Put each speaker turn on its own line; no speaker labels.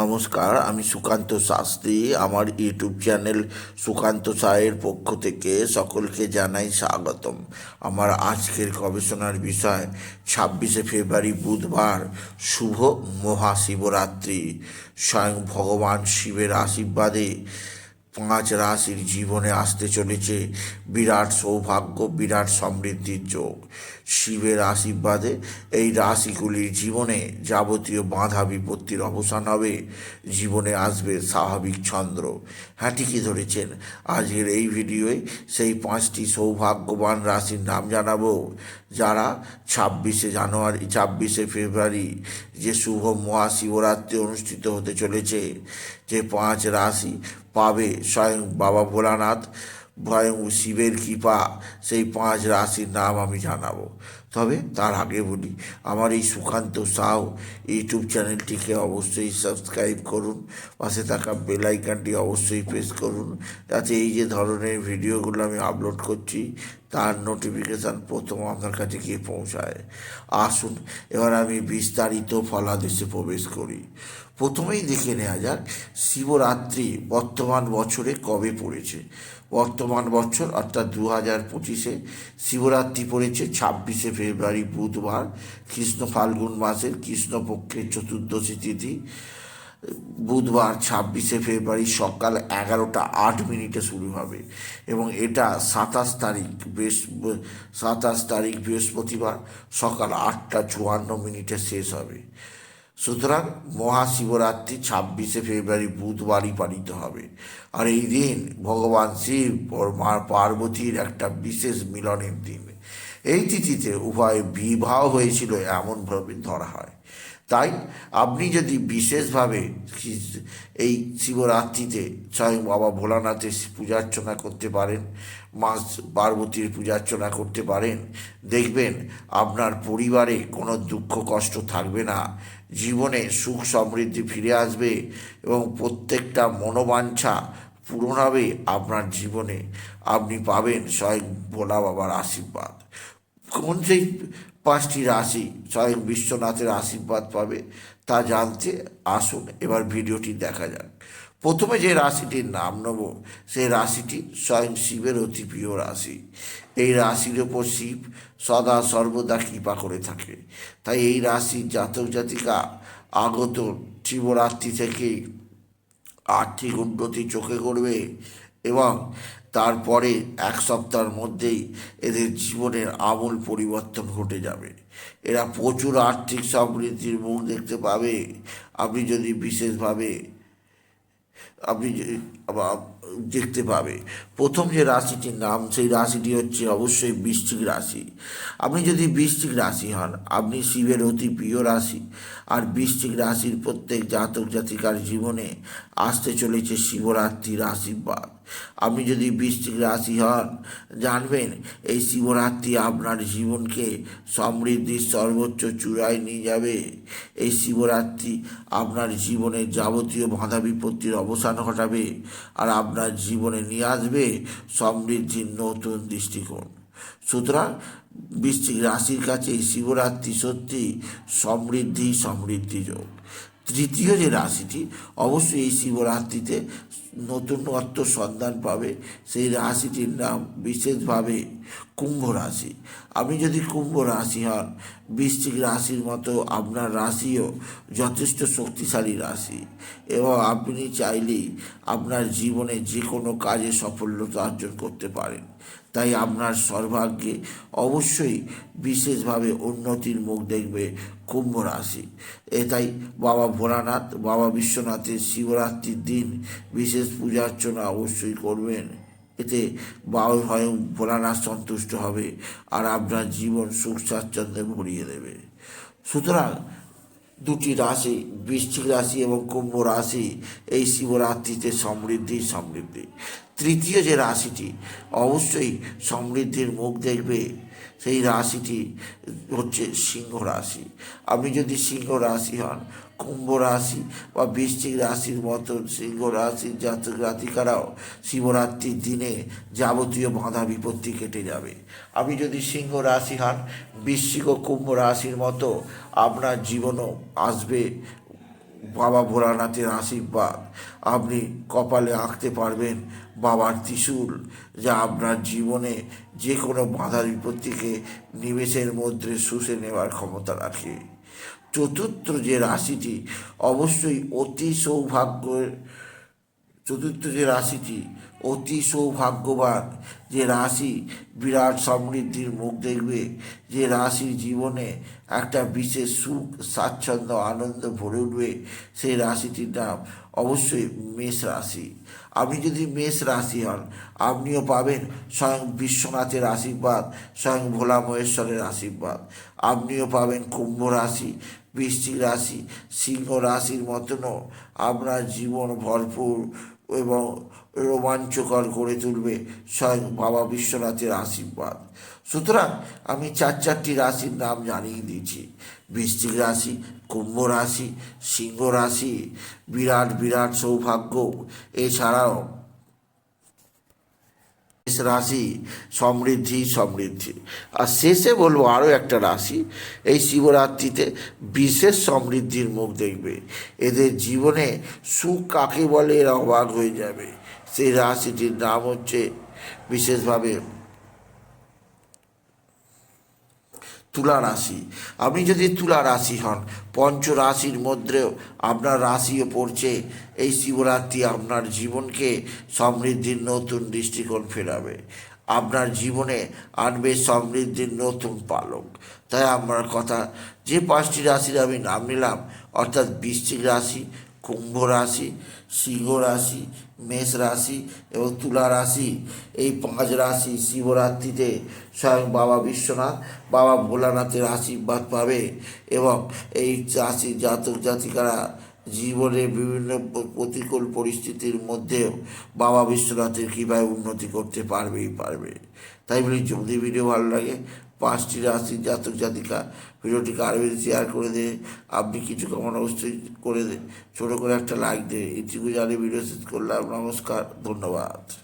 নমস্কার, আমি সুকান্ত শাস্ত্রী। আমার ইউটিউব চ্যানেল সুকান্ত সায়ের পক্ষ থেকে সকলকে জানাই স্বাগতম। আমার আজকের গবেষণার বিষয়, ছাব্বিশে ফেব্রুয়ারি বুধবার, শুভ মহাশিবরাত্রি। স্বয়ং ভগবান শিবের আশীর্বাদে পাঁচ রাশির জীবনে আসতে চলেছে। বিরাট সৌভাগ্য, বিরাট সমৃদ্ধির যোগ। শিবের আশীর্বাদে এই রাশিগুলির জীবনে যাবতীয় বাধা বিপত্তির অবসান হবে। জীবনে আসবে স্বাভাবিক চন্দ্র হ্যাঁ ঠিকই ধরেছেন। আজকের এই ভিডিওয়ে সেই পাঁচটি সৌভাগ্যবান রাশির নাম জানাব, যারা ছাব্বিশে জানুয়ারি, ছাব্বিশে ফেব্রুয়ারি যে শুভ মহাশিবরাত্রি অনুষ্ঠিত হতে চলেছে, যে পাঁচ রাশি পাবে স্বয়ং বাবা ভোলানাথ। স্বয়ং শিবের কৃপা সেই পাঁচ রাশির নাম আমি জানাব। তবে তার আগে বলি, আমার এই সুকান্ত সাউ ইউটিউব চ্যানেলটিকে অবশ্যই সাবস্ক্রাইব করুন, পাশে থাকা বেলাইকানটি অবশ্যই প্রেস করুন, যাতে এই যে ধরনের ভিডিওগুলো আমি আপলোড করছি, তার নোটিফিকেশান প্রথম আপনার কাছে গিয়ে পৌঁছায়। আসুন, এবার আমি বিস্তারিত ফলাদেশে প্রবেশ করি। প্রথমেই দেখে নেওয়া যাক, শিবরাত্রি বর্তমান বছরে কবে পড়েছে? বর্তমান বছর, অর্থাৎ দু হাজার পঁচিশে শিবরাত্রি পড়েছে, ছাব্বিশে ফেব্রুয়ারি। বুধবার, কৃষ্ণ ফাল্গুন মাসের কৃষ্ণপক্ষের চতুর্দশী তিথি। বুধবার, ছাব্বিশে ফেব্রুয়ারি সকাল এগারোটা আট মিনিটে শুরু হবে এবং এটা সাতাশ তারিখ বৃহস্প সাতাশ তারিখ বৃহস্পতিবার সকাল আটটা চুয়ান্ন মিনিটে শেষ হবে। সুতরাং মহাশিবরাত্রি ছাব্বিশে ফেব্রুয়ারি বুধবারই পালিত হবে। আর এই দিন ভগবান শিব ও মা পার্বতীর একটা বিশেষ মিলনের দিন। এই তিথিতে উভয় বিবাহ হয়েছিল এমনভাবে ধরা হয়। তাই আপনি যদি বিশেষভাবে এই শিবরাত্রিতে স্বয়ং বাবা ভোলানাথের পূজার্চনা করতে পারেন, মা পার্বতীর পূজার্চনা করতে পারেন, দেখবেন আপনার পরিবারে কোনো দুঃখ কষ্ট থাকবে না, জীবনে সুখ সমৃদ্ধি ফিরে আসবে এবং প্রত্যেকটা মনোবাঞ্ছা পূরণ হবে আপনার জীবনে আপনি পাবেন স্বয়ং ভোলা বাবার আশীর্বাদ। কোন সেই পাঁচটি রাশি স্বয়ং বিশ্বনাথের আশীর্বাদ পাবে তা জানতে আসুন, এবার ভিডিওটি দেখা যাক। প্রথমে যে রাশিটির নাম নেব, সেই রাশিটি স্বয়ং শিবের অতি প্রিয় রাশি। এই রাশির ওপর শিব সদা সর্বদা কৃপা করে থাকে। তাই এই রাশির জাতক জাতিকা আগত শিবরাত্রি থেকে আর্থিক উন্নতি চোখে করবে এবং তারপরে এক সপ্তাহের মধ্যেই এদের জীবনের আমূল পরিবর্তন ঘটে যাবে। এরা প্রচুর আর্থিক সমৃদ্ধির মুখ দেখতে পাবে। আপনি যদি বিশেষভাবে আপনি দেখতে পাবে। প্রথম যে রাশিটির নাম, সেই রাশিটি হচ্ছে অবশ্যই বৃশ্চিক রাশি। আপনি যদি বৃশ্চিক রাশি হন, আপনি শিবের অতি প্রিয় রাশি। আর বৃশ্চিক রাশির প্রত্যেক জাতক জাতিকার জীবনে আসতে চলেছে শিবরাত্রি শিবরাত্রির আশীর্বাদ। আপনি যদি বৃশ্চিক রাশি হন, জানবেন এই শিবরাত্রি আপনার জীবনকে সমৃদ্ধির সর্বোচ্চ চূড়ায় নিয়ে যাবে। এই শিবরাত্রি আপনার জীবনের যাবতীয় বাধা বিপত্তির অবসান ঘটাবে আর আপনার জীবনে নিয়ে আসবে সমৃদ্ধির নতুন দৃষ্টিকোণ। সুতরাং বৃশ্চিক রাশির কাছে এই শিবরাত্রি সত্যি সমৃদ্ধি সমৃদ্ধি যোগ। তৃতীয় যে রাশিটি, অবশ্যই এই শিবরাত্রিতে নতুনত্ব সন্ধান পাবে। সেই রাশিটির নাম বিশেষভাবে কুম্ভ রাশি। আপনি যদি কুম্ভ রাশি হন, বৃশ্চিক রাশির মতো আপনার রাশিও যথেষ্ট শক্তিশালী রাশি। এবং আপনি চাইলেই আপনার জীবনে যে কোনো কাজে সফলতা অর্জন করতে পারেন। তাই আপনার সর্বাগ্যে অবশ্যই বিশেষভাবে উন্নতির মুখ দেখবে কুম্ভ রাশি। এ তাই বাবা ভোলানাথ, বাবা বিশ্বনাথের শিবরাত্রির দিন বিশেষ পূজা অর্চনা অবশ্যই করবেন। এতে বাবা ভয় ভোলানাথ সন্তুষ্ট হবে আর আপনার জীবন সুখ স্বাচ্ছন্দ্যে ভরিয়ে দেবে। সুতরাং দুটি রাশি, বৃশ্চিক রাশি এবং কুম্ভ রাশি এই শিবরাত্রিতে সমৃদ্ধি সমৃদ্ধি। তৃতীয় যে রাশিটি, অবশ্যই সমৃদ্ধির মুখ দেখবে সেই রাশিটি হচ্ছে সিংহ রাশি। আপনি যদি সিংহ রাশি হন, কুম্ভ রাশি বা বৃশ্চিক রাশির মতন সিংহ রাশির জাতক জাতিকারাও শিবরাত্রির দিনে যাবতীয় বাধা বিপত্তি কেটে যাবে। আপনি যদি সিংহ রাশি হন, বৃশ্চিক ও কুম্ভ রাশির মতো আপনার জীবনও আসবে বাবা ভোলানাথের আশীর্বাদ। আপনি কপালে আঁকতে পারবেন বাবার ত্রিশূল, যা আপনার জীবনে যে কোনো বাধা বিপত্তিকে নিমেষের মধ্যে শুষে নেওয়ার ক্ষমতা রাখে। চতুর্থ যে রাশিটি অবশ্যই অতি সৌভাগ্য, চতুর্থ যে রাশিটি অতি সৌভাগ্যবান। যে রাশি বিরাট সমৃদ্ধির মুখ দেখবে, যে রাশির জীবনে একটা বিশেষ সুখ, স্বাচ্ছন্দ্য, আনন্দ ভরে উঠবে সেই রাশিটির নাম। অবশ্যই মেষ রাশি। আপনি যদি মেষ রাশি হন, আপনিও পাবেন স্বয়ং বিশ্বনাথের আশীর্বাদ, স্বয়ং ভোলা মহেশ্বরের আশীর্বাদ। আপনিও পাবেন কুম্ভ রাশি, বৃশ্চিক রাশি, সিংহ রাশির মতনও। আপনার জীবন ভরপুর। এবং রোমাঞ্চকর করে তুলবে স্বয়ং বাবা বিশ্বনাথের আশীর্বাদ। সুতরাং আমি চার চারটি রাশির নাম জানিয়ে দিয়েছি। বৃশ্চিক রাশি, কুম্ভ রাশি, সিংহ রাশি, বিরাট বিরাট সৌভাগ্য। এছাড়াও রাশি সমৃদ্ধি সমৃদ্ধি। আর শেষে বলব আরও একটা রাশি, এই শিবরাত্রিতে বিশেষ সমৃদ্ধির মুখ দেখবে। এদের জীবনে সুখ কাকে বলে এরা অবাক হয়ে যাবে। সেই রাশিটির নাম হচ্ছে, বিশেষভাবে তুলা রাশি। আপনি যদি তুলা রাশি হন পঞ্চ রাশির মধ্যেও আপনার রাশিও পড়ছে। এই শিবরাত্রি আপনার জীবনকে সমৃদ্ধির নতুন দৃষ্টিকোণ ফেরাবে। আপনার জীবনে আনবে সমৃদ্ধির নতুন পালক। তাই আমার কথা, যে পাঁচটি রাশির আমি নাম নিলাম, অর্থাৎ বৃশ্চিক রাশি কুম্ভ রাশি, সিংহ রাশি, মেষ রাশি এবং তুলা রাশি। এই পাঁচ রাশি শিবরাত্রিতে স্বয়ং বাবা বিশ্বনাথ, বাবা ভোলানাথের আশীর্বাদ পাবে এবং এই রাশি জাতক জাতিকারা জীবনে বিভিন্ন প্রতিকূল পরিস্থিতির মধ্যেও বাবা বিশ্বনাথের কীভাবে উন্নতি করতে পারবেই পারবে। তাই বলি যদি ভিডিও ভালো লাগে পাঁচটি রাশির জাতক জাতিকা। ভিডিওটিকে আরও বেশি শেয়ার করে দে আপনি কিছু কমন অবশ্যই করে দে ছোটো করে একটা লাইক দে এটুকু জানিয়ে ভিডিও শেষ করলাম। নমস্কার, ধন্যবাদ।